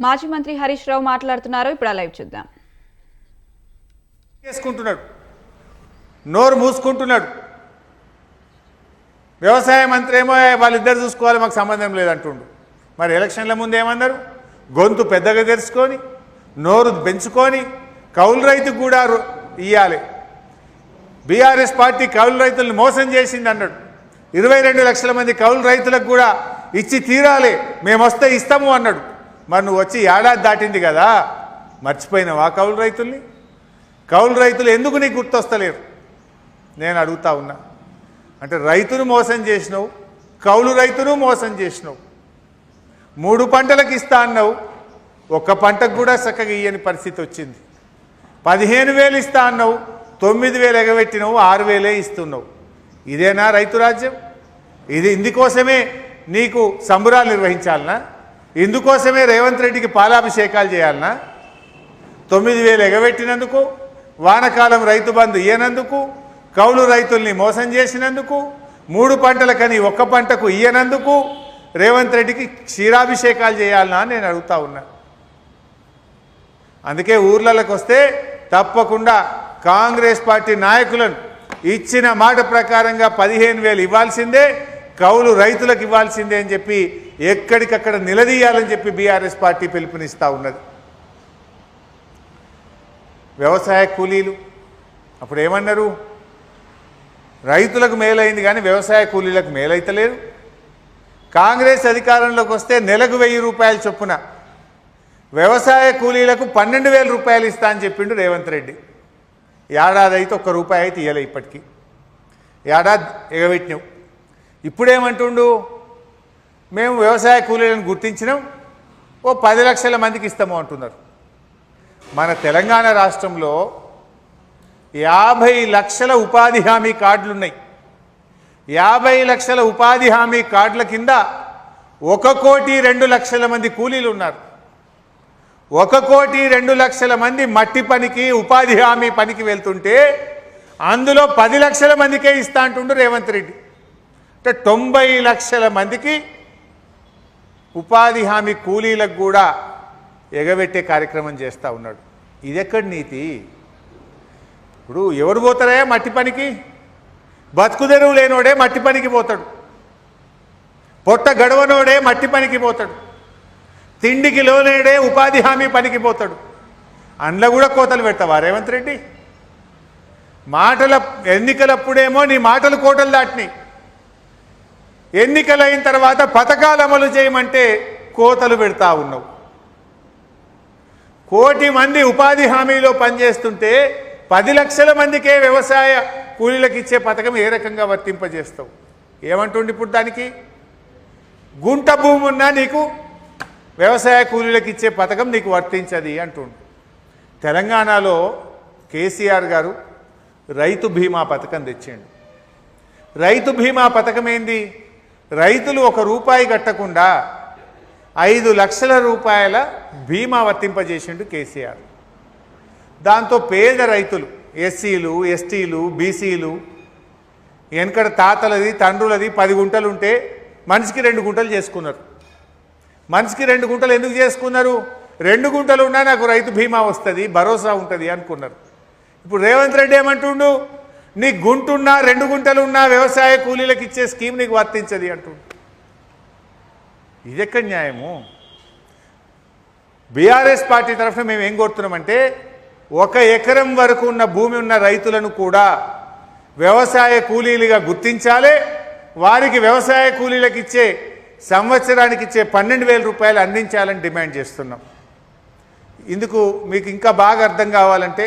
మాజీ మంత్రి హరీష్ రావు మాట్లాడుతున్నారు. ఇప్పుడు లైవ్ చూద్దాం. చేసుకుంటున్నాడు. నోరు మూసుకుంటున్నాడు. వ్యవసాయ మంత్రి ఏమో వాళ్ళిద్దరు చూసుకోవాలి మాకు సంబంధం లేదంటుండు. మరి ఎలక్షన్ల ముందు ఏమన్నారు? గొంతు పెద్దగా తెరుచుకొని నోరు పెంచుకొని కౌలు రైతుకు కూడా ఇవ్వాలి బీఆర్ఎస్ పార్టీ కౌలు రైతులను మోసం చేసింది అన్నాడు. ఇరవై రెండు లక్షల మంది కౌలు రైతులకు కూడా ఇచ్చి తీరాలి మేము వస్తే ఇస్తాము అన్నాడు. మరి నువ్వు వచ్చి ఏడాది దాటింది కదా మర్చిపోయినావా కౌలు రైతుల్ని? కౌలు రైతులు ఎందుకు నీకు గుర్తొస్తలేరు? నేను అడుగుతా ఉన్నా. అంటే రైతును మోసం చేసినావు కౌలు రైతును మోసం చేసినావు. మూడు పంటలకు ఇస్తా అన్నావు ఒక్క పంటకు కూడా చక్కగా ఇయ్యని పరిస్థితి వచ్చింది. పదిహేను వేలు ఇస్తా అన్నావు తొమ్మిది వేలు ఎగబెట్టినావు ఆరు వేలే ఇస్తున్నావు. ఇదేనా రైతు రాజ్యం? ఇది ఇందుకోసమే నీకు సంబురాలు నిర్వహించాలనా? ఇందుకోసమే రేవంత్ రెడ్డికి పాలాభిషేకాలు చేయాలన్నా తొమ్మిది వేలు ఎగబెట్టినందుకు వానకాలం రైతు బంధు ఇయ్యనందుకు కౌలు రైతుల్ని మోసం చేసినందుకు మూడు పంటలకని ఒక్క పంటకు ఇయ్యనందుకు రేవంత్ రెడ్డికి క్షీరాభిషేకాలు చేయాలన్నా అని నేను అడుగుతా ఉన్నా. అందుకే ఊర్లలోకి వస్తే తప్పకుండా కాంగ్రెస్ పార్టీ నాయకులను ఇచ్చిన మాట ప్రకారంగా పదిహేను వేలు ఇవ్వాల్సిందే. కౌలు రైతులకు ఇవ్వాల్సిందే అని చెప్పి ఎక్కడికక్కడ నిలదీయాలని చెప్పి బీఆర్ఎస్ పార్టీ పిలుపునిస్తూ ఉన్నది. వ్యవసాయ కూలీలు అప్పుడు ఏమన్నారు? రైతులకు మేలైంది కానీ వ్యవసాయ కూలీలకు మేలైతలేదు. కాంగ్రెస్ అధికారంలోకి వస్తే నెలకు వెయ్యి రూపాయలు చొప్పున. వ్యవసాయ కూలీలకు పన్నెండు వేల రూపాయలు ఇస్తా అని చెప్పిండు రేవంత్ రెడ్డి. ఏడాది అయితే ఒక్క రూపాయి అయితే ఇవ్వలే ఇప్పటికీ. ఏడాది ఎగబెట్టినావు ఇప్పుడేమంటుండు? మేము వ్యవసాయ కూలీలను గుర్తించినాం. ఓ పది లక్షల మందికి ఇస్తాము అంటున్నారు. మన తెలంగాణ రాష్ట్రంలో యాభై లక్షల ఉపాధి హామీ కార్డులు ఉన్నాయి యాభై లక్షల ఉపాధి హామీ కార్డుల కింద ఒక కోటి రెండు లక్షల మంది కూలీలు ఉన్నారు. ఒక కోటి రెండు లక్షల మంది మట్టి పనికి ఉపాధి హామీ పనికి వెళ్తుంటే అందులో పది లక్షల మందికే ఇస్తా అంటుండు రేవంత్ రెడ్డి. అంటే తొంభై లక్షల మందికి ఉపాధి హామీ కూలీలకు కూడా ఎగబెట్టే కార్యక్రమం చేస్తూ ఉన్నాడు. ఇది ఎక్కడి నీతి? ఇప్పుడు ఎవరు పోతారే మట్టి పనికి? బతుకుదెరువు లేనోడే మట్టి పనికి పోతాడు. పొట్ట గడవనోడే మట్టి పనికి పోతాడు. తిండికి లోనేడే ఉపాధి హామీ పనికి పోతాడు. అందులో కూడా కోతలు పెడతావా రేవంత్ రెడ్డి? మాటల ఎన్నికలప్పుడేమో నీ మాటలు కోటలు దాటినాయి. ఎన్నికలైన తర్వాత పథకాలు అమలు చేయమంటే కోతలు పెడతా ఉన్నావు. కోటి మంది ఉపాధి హామీలో పనిచేస్తుంటే పది లక్షల మందికే వ్యవసాయ కూలీలకు ఇచ్చే పథకం ఏ రకంగా వర్తింపజేస్తావు? ఏమంటుండి ఇప్పుడు దానికి? గుంట భూమి ఉన్నా నీకు వ్యవసాయ కూలీలకు ఇచ్చే పథకం నీకు వర్తించది అంటుండు. తెలంగాణలో కేసీఆర్ గారు రైతు బీమా పథకం తెచ్చిండు. రైతు బీమా పథకం ఏంది? రైతులు ఒక రూపాయి కట్టకుండా ఐదు లక్షల రూపాయల బీమా వర్తింపజేసిండు కేసీఆర్. దాంతో పేద రైతులు ఎస్సీలు ఎస్టీలు బీసీలు వెనకడ తాతలది తండ్రులది పది గుంటలు ఉంటే మనిషికి రెండు గుంటలు చేసుకున్నారు. మనిషికి రెండు గుంటలు ఎందుకు చేసుకున్నారు? రెండు గుంటలు ఉన్నా నాకు రైతు బీమా వస్తుంది భరోసా ఉంటుంది అనుకున్నారు. ఇప్పుడు రేవంత్ రెడ్డి ఏమంటుండు? నీ గుంటున్నా రెండు గుంటలు ఉన్నా వ్యవసాయ కూలీలకు ఇచ్చే స్కీమ్ నీకు వర్తించది అంటు ఇది ఎక్కడ న్యాయము? బీఆర్ఎస్ పార్టీ తరఫున మేము ఏం కోరుతున్నామంటే ఒక ఎకరం వరకు ఉన్న భూమి ఉన్న రైతులను కూడా వ్యవసాయ కూలీలుగా గుర్తించాలి. వారికి వ్యవసాయ కూలీలకు ఇచ్చే సంవత్సరానికి ఇచ్చే పన్నెండు వేల రూపాయలు అందించాలని డిమాండ్ చేస్తున్నాం. ఇందుకు మీకు ఇంకా బాగా అర్థం కావాలంటే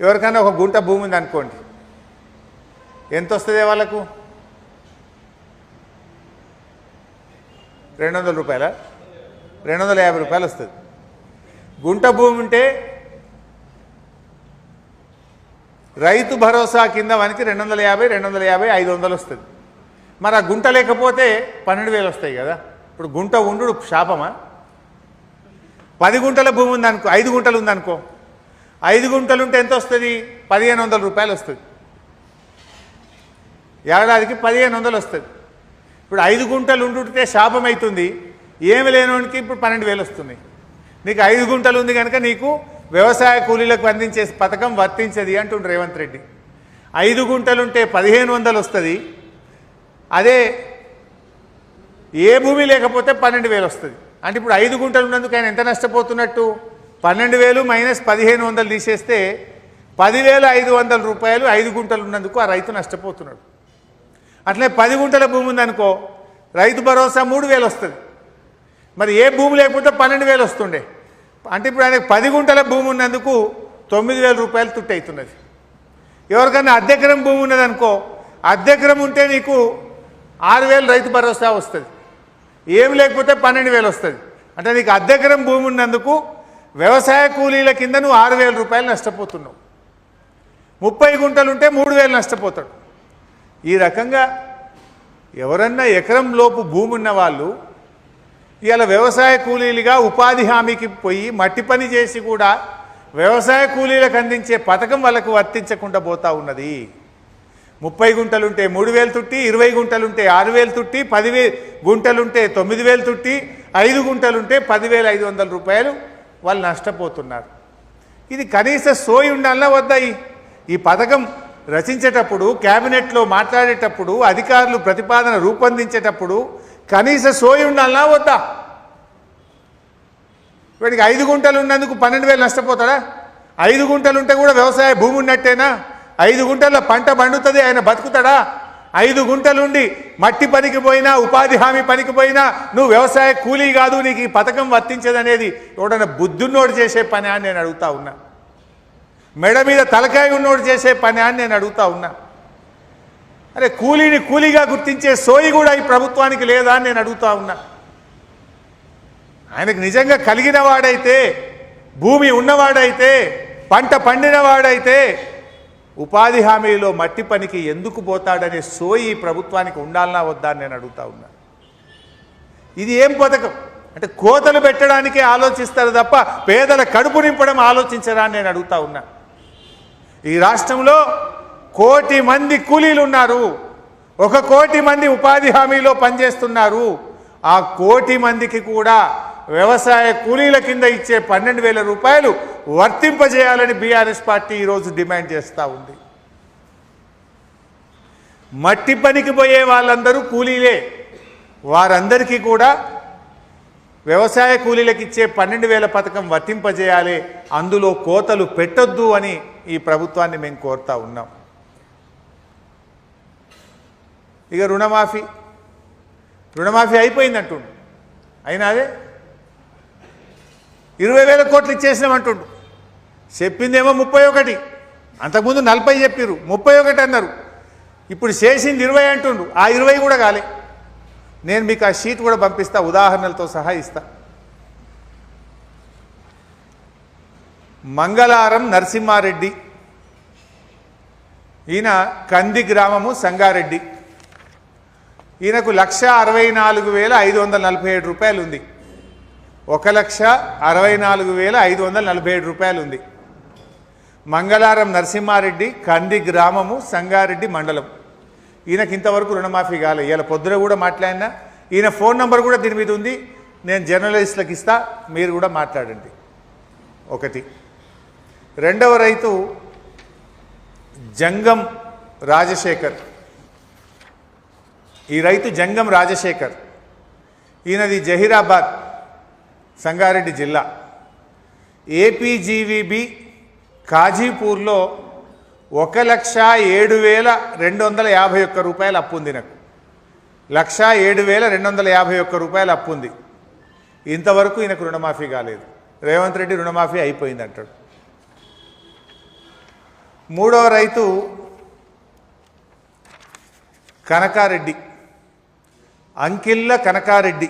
ఎవరికైనా ఒక గుంట భూమి ఉంది అనుకోండి. ఎంత వస్తుంది వాళ్ళకు? రెండు వందల రూపాయల? రెండు వందల యాభై రూపాయలు వస్తుంది. గుంట భూమి ఉంటే రైతు భరోసా కింద మనకి రెండు వందల యాభై రెండు వందల యాభై ఐదు వందలు వస్తుంది. మరి ఆ గుంట లేకపోతే పన్నెండు వేలు వస్తాయి కదా. ఇప్పుడు గుంట ఉండు శాపమా? పది గుంటల భూమి ఉందనుకో ఐదు గుంటలు ఉందనుకో ఐదు గుంటలు ఉంటే ఎంత వస్తుంది పదిహేను వందల రూపాయలు వస్తుంది ఏడాదికి పదిహేను వందలు వస్తుంది ఇప్పుడు ఐదు గుంటలు ఉండుంటే శాపం అవుతుంది ఏమి లేనోనికి ఇప్పుడు పన్నెండు వేలు వస్తున్నాయి నీకు ఐదు గుంటలు ఉంది కనుక నీకు వ్యవసాయ కూలీలకు అందించే పథకం వర్తించది అంటుండు రేవంత్ రెడ్డి. ఐదు గుంటలు ఉంటే పదిహేను వందలు వస్తుంది అదే ఏ భూమి లేకపోతే పన్నెండు వేలు వస్తుంది అంటే ఇప్పుడు ఐదు గుంటలు ఉన్నందుకు ఆయన ఎంత నష్టపోతున్నట్టు? పన్నెండు వేలు మైనస్ పదిహేను వందలు తీసేస్తే పదివేల ఐదు వందల రూపాయలు ఐదు గుంటలు ఉన్నందుకు ఆ రైతు నష్టపోతున్నాడు. అట్లే పది గుంటల భూమి ఉందనుకో రైతు భరోసా మూడు వేలు వస్తుంది. మరి ఏ భూమి లేకపోతే పన్నెండు వేలు వస్తుండే. అంటే ఇప్పుడు ఆయనకు పది గుంటల భూమి ఉన్నందుకు తొమ్మిది వేల రూపాయలు తుట్టు అవుతున్నది ఎవరికైనా అద్దెకరం భూమి ఉన్నదనుకో అద్దెకరం ఉంటే నీకు ఆరు వేలు రైతు భరోసా వస్తుంది. ఏమి లేకపోతే పన్నెండు వేలు వస్తుంది. అంటే నీకు అద్దెకరం భూమి ఉన్నందుకు వ్యవసాయ కూలీల కింద నువ్వు ఆరు వేల రూపాయలు నష్టపోతున్నావు. ముప్పై గుంటలు ఉంటే మూడు వేలు నష్టపోతాడు. ఈ రకంగా ఎవరన్నా ఎకరం లోపు భూమి ఉన్న వాళ్ళు ఇలా వ్యవసాయ కూలీలుగా ఉపాధి హామీకి పోయి మట్టి పని చేసి కూడా వ్యవసాయ కూలీలకు అందించే పథకం వాళ్ళకు వర్తించకుండా పోతా ఉన్నది. ముప్పై గుంటలుంటే మూడు వేలు తుట్టి ఇరవై గుంటలుంటే ఆరు వేలు తుట్టి పదివే గుంటలుంటే తొమ్మిది వేలు తుట్టి ఐదు గుంటలుంటే పదివేల ఐదు వందల రూపాయలు వాళ్ళు నష్టపోతున్నారు. ఇది కనీస సోయి ఉండాలన్నా వద్దా ఈ- ఈ పథకం రచించేటప్పుడు క్యాబినెట్లో మాట్లాడేటప్పుడు అధికారులు ప్రతిపాదన రూపొందించేటప్పుడు కనీస సోయి ఉండాలన్నా వద్దా? వీడికి ఐదు గుంటలు ఉన్నందుకు పన్నెండు వేలు నష్టపోతాడా ఐదు గుంటలు ఉంటే కూడా వ్యవసాయ భూమి ఉన్నట్టేనా? ఐదు గుంటల్లో పంట పండుతుంది ఆయన బతుకుతాడా? ఐదు గుంటలుండి మట్టి పనికి పోయినా ఉపాధి హామీ పనికి పోయినా నువ్వు వ్యవసాయ కూలీ కాదు నీకు ఈ పథకం వర్తించదనేది ఎవడన్నా బుద్ధున్నోడు చేసే పని అని నేను అడుగుతా ఉన్నా. మెడ మీద తలకాయ ఉన్నోడు చేసే పని అని నేను అడుగుతా ఉన్నా. అరే కూలీని కూలీగా గుర్తించే సోయి కూడా ఈ ప్రభుత్వానికి లేదా అని నేను అడుగుతా ఉన్నా. ఆయనకు నిజంగా కలిగిన వాడైతే భూమి ఉన్నవాడైతే పంట పండినవాడైతే ఉపాధి హామీలో మట్టి పనికి ఎందుకు పోతాడనే సోయి ఈ ప్రభుత్వానికి ఉండాలనా వద్దా నేను అడుగుతా ఉన్నా. ఇది ఏం పథకం? అంటే కోతలు పెట్టడానికే ఆలోచిస్తారు తప్ప పేదల కడుపు నింపడం ఆలోచించరా నేను అడుగుతా ఉన్నా. ఈ రాష్ట్రంలో కోటి మంది కూలీలు ఉన్నారు ఒక కోటి మంది ఉపాధి హామీలో పనిచేస్తున్నారు. ఆ కోటి మందికి కూడా వ్యవసాయ కూలీల కింద ఇచ్చే పన్నెండు వేల రూపాయలు వర్తింపజేయాలని బీఆర్ఎస్ పార్టీ ఈరోజు డిమాండ్ చేస్తూ ఉంది. మట్టి పనికి పోయే వాళ్ళందరూ కూలీలే. వారందరికీ కూడా వ్యవసాయ కూలీలకు ఇచ్చే పన్నెండు వేల పథకం వర్తింపజేయాలి అందులో కోతలు పెట్టొద్దు అని ఈ ప్రభుత్వాన్ని మేము కోరుతా ఉన్నాం. ఇక రుణమాఫీ రుణమాఫీ అయిపోయిందంటుండు. అయినా అదే ఇరవై వేల కోట్లు ఇచ్చేసినామంటుండు చెప్పిందేమో ముప్పై ఒకటి. అంతకుముందు నలభై చెప్పిర్రు. ముప్పై ఒకటి అన్నారు. ఇప్పుడు చేసింది ఇరవై అంటుండు. ఆ ఇరవై కూడా కాలే. నేను మీకు ఆ షీట్ కూడా పంపిస్తా ఉదాహరణలతో సహా ఇస్తా. మంగళారం నరసింహారెడ్డి. ఈయన కంది గ్రామము సంగారెడ్డి. ఈయనకు లక్ష అరవై నాలుగు వేల ఐదు వందల నలభై ఏడు రూపాయలు ఉంది ఒక లక్ష అరవై నాలుగు వేల ఐదు వందల నలభై ఏడు రూపాయలు ఉంది మంగళారం నరసింహారెడ్డి కంది గ్రామము సంగారెడ్డి మండలం. ఈయనకి ఇంతవరకు రుణమాఫీ కాలే. ఇవాళ పొద్దున కూడా మాట్లాడినా ఈయన ఫోన్ నెంబర్ కూడా దీని మీద ఉంది. నేను జర్నలిస్టులకు ఇస్తా మీరు కూడా మాట్లాడండి. ఒకటి. రెండవ రైతు జంగం రాజశేఖర్. ఈ రైతు జంగం రాజశేఖర్. ఈయనది జహీరాబాద్. సంగారెడ్డి జిల్లా. ఏపీజీవీబీ కాజీపూర్లో ఒక లక్ష ఏడు వేల రెండు వందల యాభై ఒక్క రూపాయలు అప్పు ఉంది నాకు. లక్ష ఏడు వేల రెండు వందల యాభై ఒక్క రూపాయలు అప్పు ఉంది. ఇంతవరకు ఈయనకు రుణమాఫీ కాలేదు. రేవంత్ రెడ్డి రుణమాఫీ అయిపోయింది అంటాడు. మూడవ రైతు కనకారెడ్డి. అంకిల్ల కనకారెడ్డి.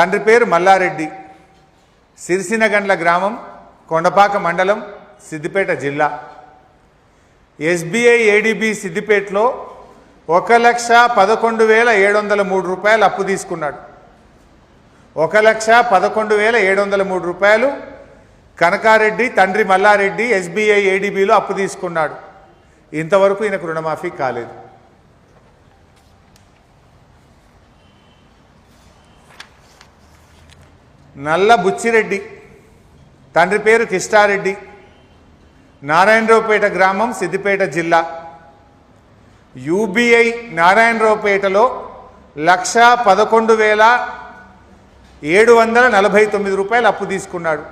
తండ్రి పేరు మల్లారెడ్డి. సిరిసినగండ్ల గ్రామం కొండపాక మండలం సిద్దిపేట జిల్లా. ఎస్బీఐ ఏడిబి సిద్దిపేటలో ఒక లక్ష పదకొండు వేల ఏడు వందల మూడు రూపాయలు అప్పు తీసుకున్నాడు. ఒక లక్ష పదకొండు వేల ఏడు వందల మూడు రూపాయలు కనకారెడ్డి తండ్రి మల్లారెడ్డి ఎస్బీఐ ఏడిబిలో అప్పు తీసుకున్నాడు. ఇంతవరకు ఈయనకు రుణమాఫీ కాలేదు. నల్ల బుచ్చిరెడ్డి. తండ్రి పేరు కిష్టారెడ్డి. నారాయణరావుపేట గ్రామం సిద్దిపేట జిల్లా. యూబీఐ నారాయణరావుపేటలో లక్ష పదకొండు వేల ఏడు వందల నలభై తొమ్మిది రూపాయలు అప్పు తీసుకున్నాడు.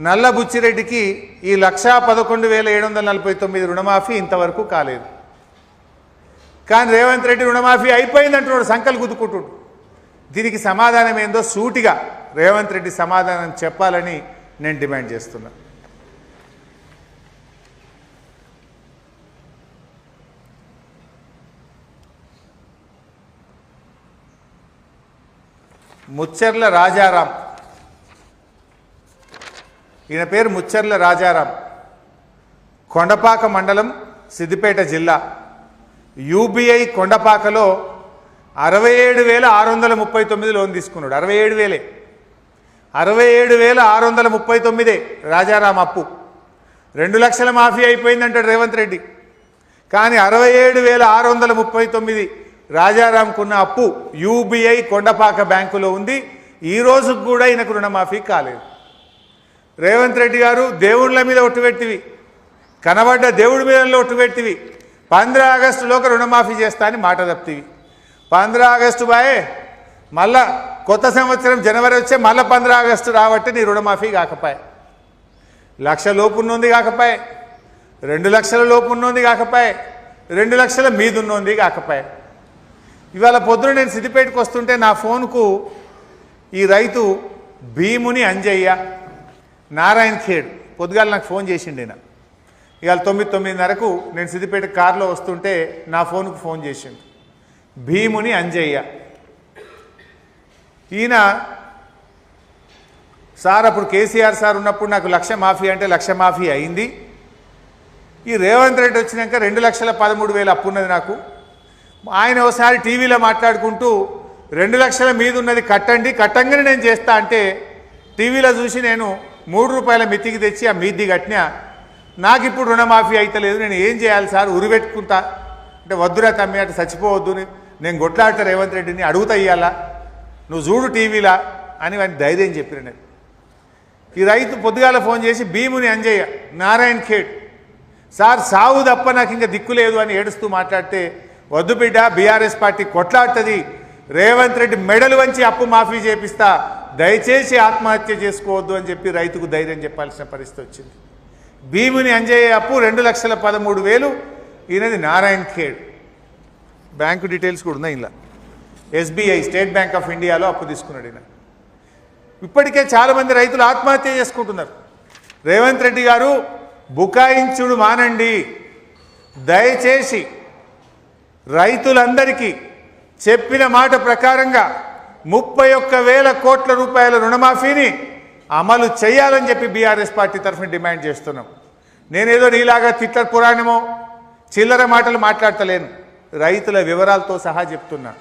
నల్ల బుచ్చిరెడ్డికి ఈ లక్షా పదకొండు వేల ఏడు వందల నలభై తొమ్మిది రుణమాఫీ ఇంతవరకు కాలేదు. కానీ రేవంత్ రెడ్డి రుణమాఫీ అయిపోయిందంటున్నాడు సంకలు గుద్దుకుంటుడు. దీనికి సమాధానం ఏందో సూటిగా రేవంత్ రెడ్డి సమాధానం చెప్పాలని నేను డిమాండ్ చేస్తున్నా. ముచ్చర్ల రాజారాం. ఈయన పేరు ముచ్చర్ల రాజారాం. కొండపాక మండలం సిద్దిపేట జిల్లా. యూబీఐ కొండపాకలో అరవై ఏడు వేల ఆరు వందల ముప్పై తొమ్మిది లోన్ తీసుకున్నాడు. అరవై ఏడు వేలే. అరవై ఏడు వేల ఆరు వందల ముప్పై తొమ్మిదే రాజారాం అప్పు. రెండు లక్షల మాఫీ అయిపోయిందంటాడు రేవంత్ రెడ్డి. కానీ అరవై ఏడు వేల ఆరు వందల ముప్పై తొమ్మిది రాజారాంకున్న అప్పు యూబీఐ కొండపాక బ్యాంకులో ఉంది. ఈ కూడా ఈయనకు రుణమాఫీ కాలేదు. రేవంత్ రెడ్డి గారు దేవుళ్ళ మీద ఒట్టుపెట్టివి కనబడ్డ దేవుడి మీద ఒట్టుపెట్టివి పంద్ర ఆగస్టులోకి రుణమాఫీ చేస్తా అని మాట తప్పివి పంద్ర ఆగస్టు బాయే. మళ్ళా కొత్త సంవత్సరం జనవరి వచ్చే మళ్ళీ పంద్ర ఆగస్టు రాబట్టి నీ రుణమాఫీ కాకపాయే. లక్ష లోపు ఉన్నోంది కాకపాయే. రెండు లక్షల లోపు ఉన్నోంది కాకపాయే. రెండు లక్షల మీద ఉన్నోంది కాకపాయే. ఇవాళ పొద్దున నేను సిద్దిపేటకు వస్తుంటే నా ఫోన్కు ఈ రైతు భీముని అంజయ్య నారాయణ ఖేడ్ పొద్దుగాల నాకు ఫోన్ చేసిండు ఈయన. ఇవాళ తొమ్మిది తొమ్మిదిన్నరకు నేను సిద్దిపేట కారులో వస్తుంటే నా ఫోన్కు ఫోన్ చేసిండు. భీముని అంజయ్య. ఈయన సార్ అప్పుడు కేసీఆర్ సార్ ఉన్నప్పుడు నాకు లక్ష మాఫీ అంటే లక్ష మాఫీ అయింది. ఈ రేవంత్ రెడ్డి వచ్చినాక రెండు లక్షల పదమూడు వేలు అప్పు ఉన్నది నాకు. ఆయన ఒకసారి టీవీలో మాట్లాడుకుంటూ రెండు లక్షల మీద ఉన్నది కట్టండి కట్టంగానే నేను చేస్తా అంటే టీవీలో చూసి నేను మూడు రూపాయల మితికి తెచ్చి ఆ మీది కట్టినా నాకు ఇప్పుడు రుణమాఫీ అయితలేదు నేను ఏం చేయాలి సార్ ఉరిపెట్టుకుంటా. అంటే వద్దురా తమ్మి అటు చచ్చిపోవద్దు ని- నేను కొట్లాడతా రేవంత్ రెడ్డిని అడుగుతా ఇయ్యాలా? నువ్వు చూడు టీవీలా? అని వాడిని ధైర్యం చెప్పిన నేను. ఈ రైతు పొద్దుగాల ఫోన్ చేసి భీముని అంజయ్య నారాయణ్ ఖేడ్ సార్ సావు తప్ప నాకు ఇంకా దిక్కు లేదు అని ఏడుస్తూ మాట్లాడితే వద్దు బిడ్డ బీఆర్ఎస్ పార్టీ కొట్లాడుతుంది. రేవంత్ రెడ్డి మెడలు వంచి అప్పు మాఫీ చేపిస్తా. దయచేసి ఆత్మహత్య చేసుకోవద్దు అని చెప్పి రైతుకు ధైర్యం చెప్పాల్సిన పరిస్థితి వచ్చింది. భీముని అంజయ్య అప్పు రెండు లక్షల పదమూడు వేలు ఈయనది నారాయణ్ ఖేడ్. బ్యాంకు డీటెయిల్స్ కూడా ఉన్నాయి ఇలా ఎస్బీఐ స్టేట్ బ్యాంక్ ఆఫ్ ఇండియాలో అప్పు తీసుకున్నాడు ఈయన. ఇప్పటికే చాలామంది రైతులు ఆత్మహత్య చేసుకుంటున్నారు. రేవంత్ రెడ్డి గారు బుకాయించుడు మానండి. దయచేసి రైతులందరికీ చెప్పిన మాట ప్రకారంగా ముప్పై ఒక్క వేల కోట్ల రూపాయల రుణమాఫీని అమలు చేయాలని చెప్పి బీఆర్ఎస్ పార్టీ తరఫున డిమాండ్ చేస్తున్నాం. నేనేదో నీలాగా తిట్ల పురాణమో చిల్లర మాటలు మాట్లాడతలేను. రైతుల వివరాలతో సహా చెప్తున్నా.